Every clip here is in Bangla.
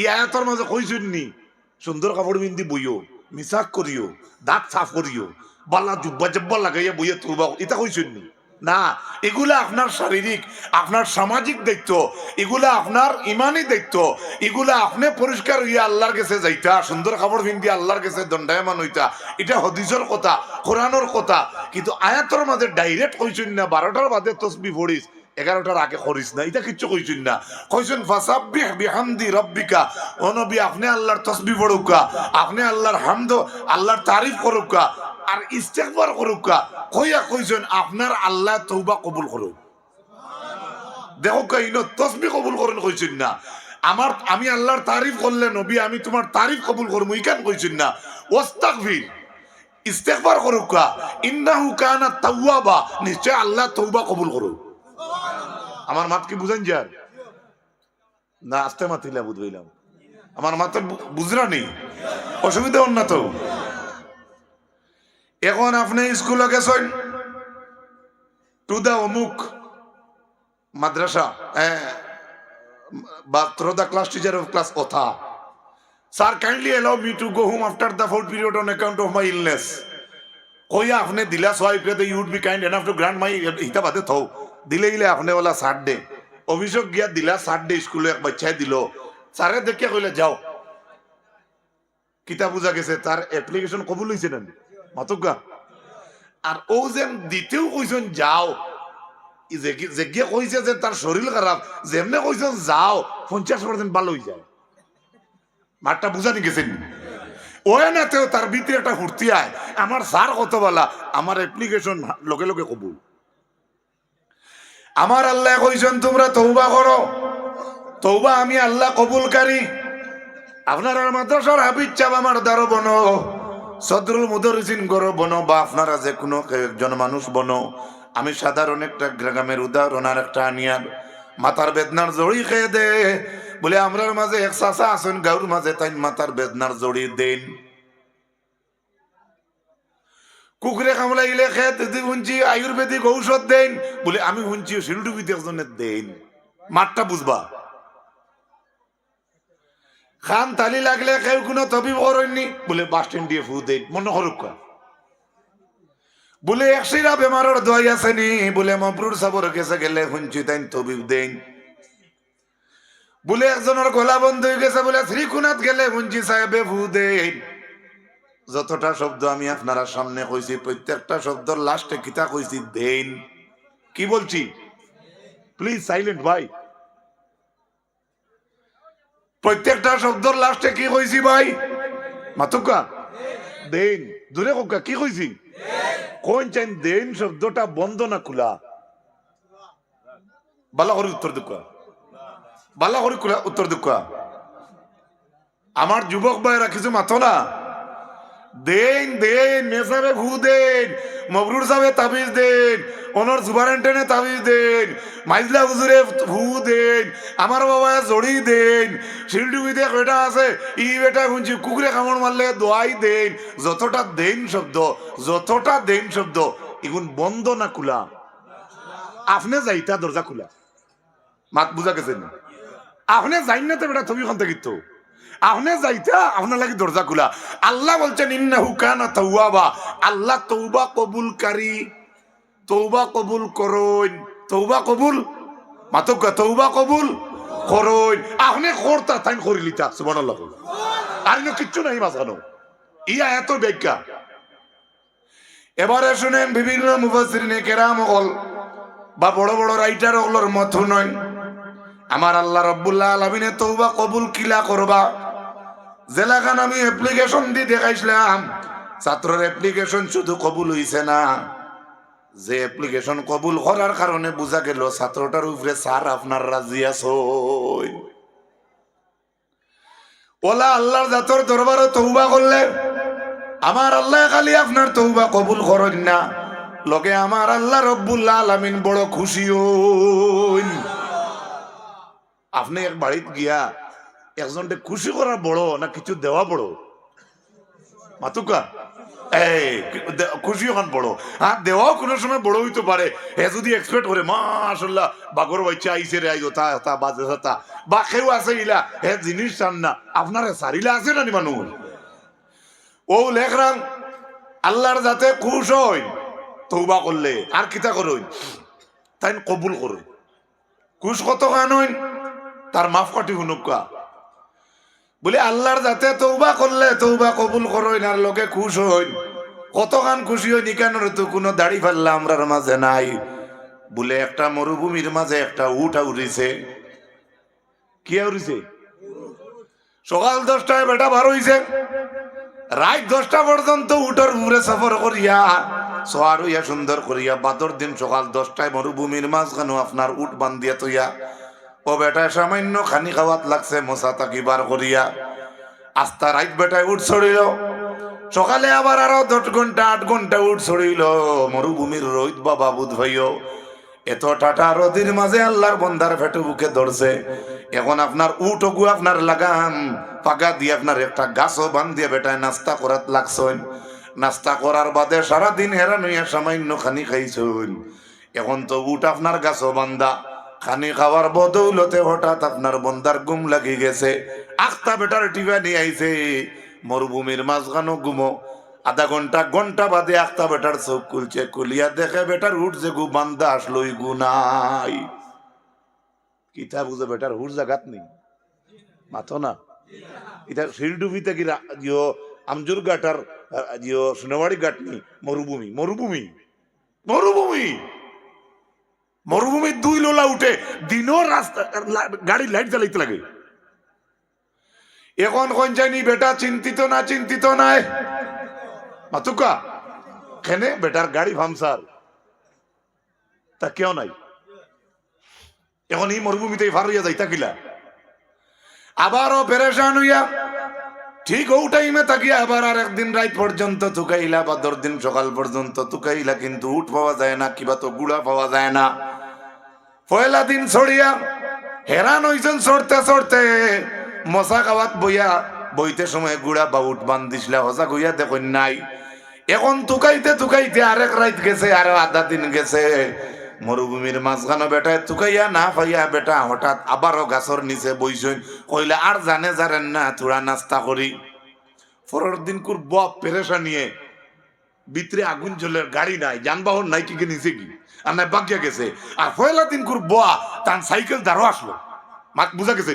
ই আয়াতর মাঝে নি। সুন্দর কাপড় বিন্দি বইও মিসাক করিও দাঁত সাফ করিও বালা জুব্বা জব্বা লাগাইয়া বইয়া তুলবা এটা নি? না, এগুলা আপনার শারীরিক, আপনার সামাজিক দায়িত্ব, এগুলা আপনার ইমানি দায়িত্ব, এগুলা আপনি পরিষ্কার হইয়া আল্লাহর কাছে যাইতা, সুন্দর কাপড় পিন্দি আল্লাহর কাছে দণ্ডায়মান হইতা, এটা হদিসর কথা, কোরআনোর কথা, কিন্তু আয়াতর মাঝে ডাইরেক্ট কইছেন না, বারোটার বাদে তসবি পড়িস এগারোটার আগে করিস না, এটা কিচ্ছু কইছেন না। কইছেন, ফাসাব্বিহ বিহামদি রব্বিকা। ও নবী, আপনি আল্লাহর তসবি পড়ুকা আপনি আল্লাহর হামদ, আল্লাহর তারিফ করুকা আর ইস্তেকবার করুকা কইয়া কইছেন, আপনার আল্লাহ তৌবা কবুল করুক। দেখো কাইন তসবি কবুল করেন কইছেন না। আমার, আমি আল্লাহর তারিফ করলে নবী, আমি তোমার তারিফ কবুল করব ইকান কইছেন না? ওস্তাকফির ইস্তেকবার করুকা ইন্নাহু কানা তাওয়াবা, নিশ্চয় আল্লাহ তৌবা কবুল করুক। আমার মাত কি বুঝেন যার? না, আস্তে মাতিলা বুঝলাম আমার মাতে বুঝরা নেই অসুবিধা না তো। এখন আপনি স্কুলে গেছেন টু দা অমুক মাদ্রাসা বা through the class teacher of class কথা। Sir kindly allow me to go home after the fourth period on account of my illness কইয়া আপনি দিলা swipe you'd be kind enough to grant my হিতা বাদে থৌ দিলে গিলে আপনি ওলা সার দে। অভিযোগ গিয়া দিলা সার দে, স্কুলে এক বাচ্চায় দিল। স্যারে দেখে কইলে, যাও। কিতা বুঝা গেছে তার অ্যাপ্লিকেশন কবুল হয়েছে না মাতকা আর ও যেন দিতেও কইছেন যাও। ই যে- যে গিয়ে কইছে যে তার শরীর খারাপ যেমনে কইছেন যাও। পঞ্চাশ পার্সেন্ট ভালো হয়ে যায়। মাঠটা বুঝানি গেছেন ওই না? তেও তার ভিতরে একটা ফুর্তি আয় আমার স্যার কত বলা আমার অ্যাপ্লিকেশন লগে লগে কবুল। আমার আল্লাহ কইছেন, তোমরা তৌবা করো। তৌবা আমি আল্লাহ কবুলকারী আপনারা মাদ্রাসার হাবিজ চাপ আমার দ্বারো বনো, সদরুল মুদরিসিন গরো বনো, বা আপনারা যে কোনো একজন মানুষ বনো। আমি সাধারণ একটা গ্রামের উদাহরণ আর একটা আনিয়ার। মাথার বেদনার জড়ি খেয়ে দে। বলে, আমরার মাঝে এক চাষা আছেন গাউর মাঝে তাই মাথার বেদনার জড়ি দেন। কুকুরে কামলাইলে খেয়ে দিদি শুনছি আয়ুর্বেদিক ঔষধ দেন, বলে, আমি শুনছি শিলডুবিতে একজনের দেন। মাঠটা বুঝবা। খান তালি লাগলে কেউ কোনো তবি করেননি, বলে, বাস দিয়ে ফু দেন। মনে করুক। বলে একশিরা বেমারের দোয়াই আছে নি। বলে মবরুর সাবর গেছে গেলে শুনছি তাই তবিব দেন। বলে, একজনের গলা বন্ধ হয়ে গেছে। বলে, শ্রীকুনাথ গেলে শুনছি সাহেবে ফু দেন। যতটা শব্দ আমি আপনারা সামনে কইছি, প্রত্যেকটা শব্দর লাস্টে কিতা কইছি? দেন। কি বলছি? প্লিজ সাইলেন্ট ভাই। প্রত্যেকটা শব্দর লাস্টে কি কইছি, ভাই? মাতুকা? দেন। দূরে কোকা, কি কইছি? কোন চাইন দেন শব্দটা বন্ধ না খোলা? বালা করে উত্তর দুকা বালা করে উত্তর দুকা আমার যুবক ভাইরা কিছু মাথো না? দেন দেন মেসাবে ভু দেন মবরুর সাহেব তাবিজ দেন, অনর সুপারেন্টেনে তাবিজ দেন, মাইজলা হুজুরে ভু দেন, আমার বাবা জড়ি দেন, শিলডুবিতে কয়টা আছে? ই বেটা শুনছি, কুকুরে কামড় মারলে দোয়াই দেন, যতটা দেন শব্দ, যতটা দেন শব্দ, এগুন বন্ধ না খোলা? আপনি যাইতা দরজা খোলা। মাত বুঝা গেছে না আপনি যাই না তো বেটা, তুমি খান থাকিত আপনি যাইতা আপনার লাগি দরজা খোলা। আল্লাহ বলছেন ইন্না হুকানা তৌবা আল্লাহ তৌবা কবুলকারী তৌবা কবুল করইন তৌবা কবুল? মাতকা তৌবা কবুল করইন আপনি করতা তাই করিলিতা সুবহানাল্লাহ। আর কিচ্ছু নাই মাঝখানো ইয়া এত ব্যাখ্যা এবারে শুনেন, বিভিন্ন মুফাসসিরিনে কেরাম হল বা বড় বড় রাইটার হলর মত নয়। আমার আল্লাহ রব্বুল্লাহ আলমিনে তৌবা কবুল কিলা করবা। জেলাখান আমি অ্যাপ্লিকেশন দিয়ে দেখাইছিলাম। ছাত্রের অ্যাপ্লিকেশন শুধু কবুল হইছে না। যে অ্যাপ্লিকেশন কবুল করার কারণে বোঝা গেল ছাত্রটার উপরে স্যার আপনার রাজি আছো। ওলা আল্লাহর জাতর দরবারে তৌবা করলে আমার আল্লাহ খালি আপনার তৌবা কবুল করেন না। লগে আমার আল্লাহ রব্বুল্লাহ আলামিন বড় খুশি হইন আপনি এক বাড়িত গিয়া একজনকে খুশি করা বড় না কিছু দেওয়া বড়? মাতুকা, এই খুশি ওখান বড়। হ্যাঁ দেওয়াও কোনো সময় বড় হইতে পারে। হে যদি এক্সপেক্ট করে মাশাল্লাহ বাগর বাচ্চা আইসে রে, আইও, তা তা, বাজে, তা বা কেউ আছে ইলা, হে জিনিস চান না। আপনার সারিলা আছে না মানুষ? ও লেখরাম আল্লাহর যাতে খুশ হই তৌবা করলে, আর কিতা করুন তাই কবুল করুন। খুশ কত গান হইন? তার মাফ কাটি হুনুকা বলে, আল্লাহর যাতে তৌবা করলে তৌবা কবুল করইন আর লোকে খুশ হইন কত গান খুশি হই নিকানোর তো? কোনো দাড়ি ফাল্লা আমরার মাঝে নাই। বলে, একটা মরুভূমির মাঝে একটা উঠ উড়িছে কি উড়িছে সকাল দশটায় বেটা বার হইছে। রাত দশটা পর্যন্ত উঠোর উপরে সফর করিয়া, সোয়ার হইয়া সুন্দর করিয়া, বাদর দিন সকাল দশটায় মরুভূমির মাঝখানো আপনার উঠ বান্ধিয়া তৈয়া ও বেটায় সামান্য খানি খাওয়াত লাগছে মশা তাকি বার করিয়া। আস্তা রাইত বেটায় উঠ ছড়িল। সকালে আবার আরও দশ ঘণ্টা, আট ঘণ্টা উঠ ছড়িল। মরুভূমির রোহিত বাবা বুধ ভাইও এত টাটা রদির মাঝে আল্লাহর বন্দার ফেটু বুকে ধরছে। এখন আপনার উট গু আপনার লাগান পাকা দিয়ে আপনার একটা গাছও বান দিয়ে বেটায় নাস্তা করাত লাগছেন। নাস্তা করার বাদে সারাদিন হেরান হইয়া সামান্য খানি খাইছেন। এখন তো উট আপনার গাছও বান্দা। খানি খাওয়ার বদৌলতে হঠাৎ আপনার বন্দার গুম লাগি গেছে। আখতা বেটার টিভা নিয়ে আইছে। মরুভূমির মাঝখানো গুমো আধা ঘণ্টা ঘণ্টা বাদে আখতা বেটার চোখ খুলছে। খুলিয়া দেখে বেটার উঠ যে গু বান্দা আসলোই গুনাই কিতা বুঝে বেটার হুর জাগাত নেই। মাথো না। এটা শিলডুবিতে কি রা- জিও আমজুর আহ, জিও সোনাবাড়ি ঘাট নেই। মরুভূমি মরুভূমি মরুভূমি। মরুভূমির দুই লোলা উঠে দিনও রাস্তা লা- গাড়ি লাইট জ্বালাইতে লাগে। এখন কোন জানি, বেটা, চিন্তিত না, চিন্তিত নাই? মাতুকা, কেনে? বেটার গাড়ি ভামসার তা কেউ নাই? এখন এই মরুভূমিতে ফার হইয়া যাই তাকিলা আবারও পেরেশান হইয়া ঠিক ও টাইমে তাকিয়া আবার আর একদিন রাত পর্যন্ত তুকাইলা বা দশ দিন সকাল পর্যন্ত তুকাইলা কিন্তু উঠ পাওয়া যায় না, কিবা তো গুড়া পাওয়া যায় না। পয়লা দিন ছড়িয়া হেরান হইছেন চড়তে চড়তে মশা খাওয়াত বইয়া বইতে সময় গুড়া বা উঠ বান দিছিলা, হসা গইয়া দেখুন নাই। এখন তুকাইতে তুকাইতে আরেক রাত গেছে, আরও আধা দিন গেছে। মরুভূমির মাঝখানো বেটায় তুকাইয়া না পাইয়া বেটা হঠাৎ আবারও গাছর নিচে বইছেন কইলে আর জানে জানেন না তোরা নাস্তা করি পরের দিন কুর বপ পেরেশা নিয়ে ভিতরে আগুন জ্বলে, গাড়ি নাই, যানবাহন নাই কি নিচে কি? আর নাই বাকিয়া গেছে। আর পয়লা দিন কুর বোয়া তার সাইকেল দাঁড়ো আসলো। মাক বুঝা গেছে?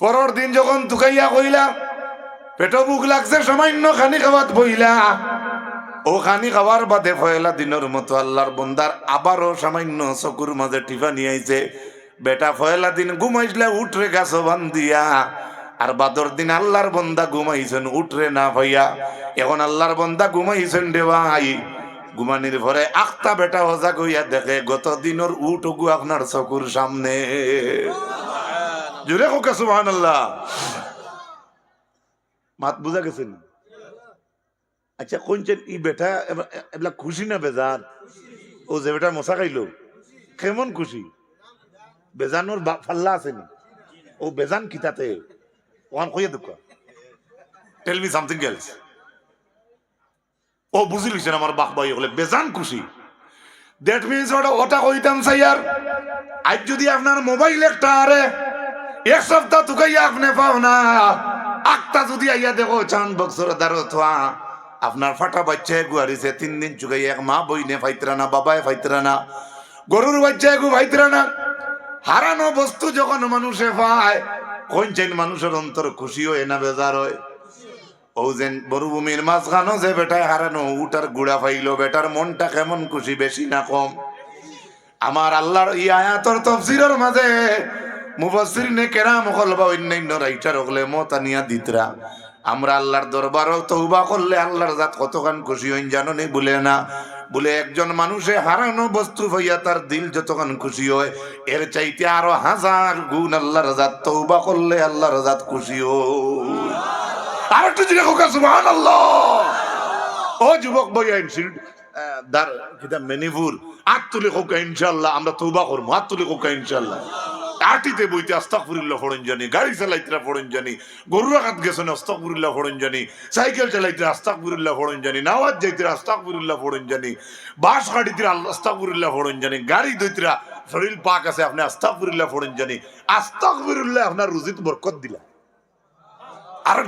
পরের দিন যখন তুকাইয়া কইলা পেটো বুক লাগছে, সামান্য খানি খাওয়াত বইলা ও খানি খাওয়ার বাদে পয়লা দিনের মতো আল্লাহর বন্দার আবারও সামান্য চকুর মাঝে টিফা নিয়ে আইছে। বেটা পয়লা দিন ঘুমাইছিলা উঠরে গাছ বান্ধিয়া, আর বাদর দিন আল্লাহর বন্দা ঘুমাইছেন, উঠরে না ভাইয়া এখন আল্লাহর বন্দা ঘুমাইছেন রে ভাই। ঘুমানির ভরে আখতা বেটা হজা কইয়া দেখে গত দিনের উঠ গু আপনার চকুর সামনে। জুড়ে হোক সুবহান আল্লাহ মাত বুঝা গেছেন আচ্ছা কোনছেন ই বেটা, এব- এবিলাক খুশি না বেজান ও যে বেটা মশা খাইলো। কেমন খুশি? বেজানোর ফাল্লা আছে নি? ও বেজান কিতাতে। ওখান কইয়া দুঃখ টেল মি সামথিং এলস ও বুঝি লিছেন আমার বাহ ভাই হলে বেজান খুশি। দ্যাট মিনস ওটা ওটা কইতাম স্যার আজ যদি আপনার মোবাইল একটা আরে এক সপ্তাহ তুকাইয়া আপনি পাও না। আটটা যদি আইয়া দেখো, চান বক্সর দারো থা আপনার ফাটা বাচ্চা গুয়ারিছে তিন দিন চুকাই এক মা বইনে ফাইতরা না, বাবায় ফাইতরা না, গরুর বাচ্চা গু ফাইতরা না। হারানো বস্তু যখন মানুষে পায়, কোন চেন মানুষের অন্তর খুশি হয় না বেজার হয়। ও যেন মরুভূমির যে গুড়া মনটা কেমন খুশি না কম। ই নে কেরাম হল বা অন্যান্য রাইটার হলে মতানিয়া দিতরা। আমরা আল্লাহর দরবারও তৌবা করলে আল্লাহর জাত কতখান খুশি হইন জানো নি বলে না। বলে একজন মানুষে হারানো বস্তু হইয়া তার দিল যতখান খুশি হয়, এর চাইতে আরও হাজার গুণ আল্লাহর জাত তৌবা করলে আল্লাহর জাত খুশি হয়। আর একটু জিজ্ঞাসা হোক সুবহানাল্লাহ। ও যুবক বই আইনছিল দার কিতা মেনিপুর আট তুলি ইনশাল্লাহ আমরা তৌবা করব। হাত তুলি ইনশাল্লাহ আটিতে বইতে আস্তাকুরিল্লা ফরেন জানি গাড়ি চালাইতে ফরেন জানি গরু রাখাত গেছেন আস্তাকুরিল্লা ফরেন জানি সাইকেল চালাইতে আস্তাকুরিল্লা ফরেন জানি নাওয়াজ যাইতে আস্তাকুরিল্লা ফরেন জানি বাস গাড়িতে আস্তাকুরিল্লা ফরেন জানি গাড়ি দইতরা শরীর পাক আছে, আপনি আস্তাকুরিল্লা ফরেন জানি আস্তাকুরিল্লা আপনার রুজিত বরকত দিলা। আর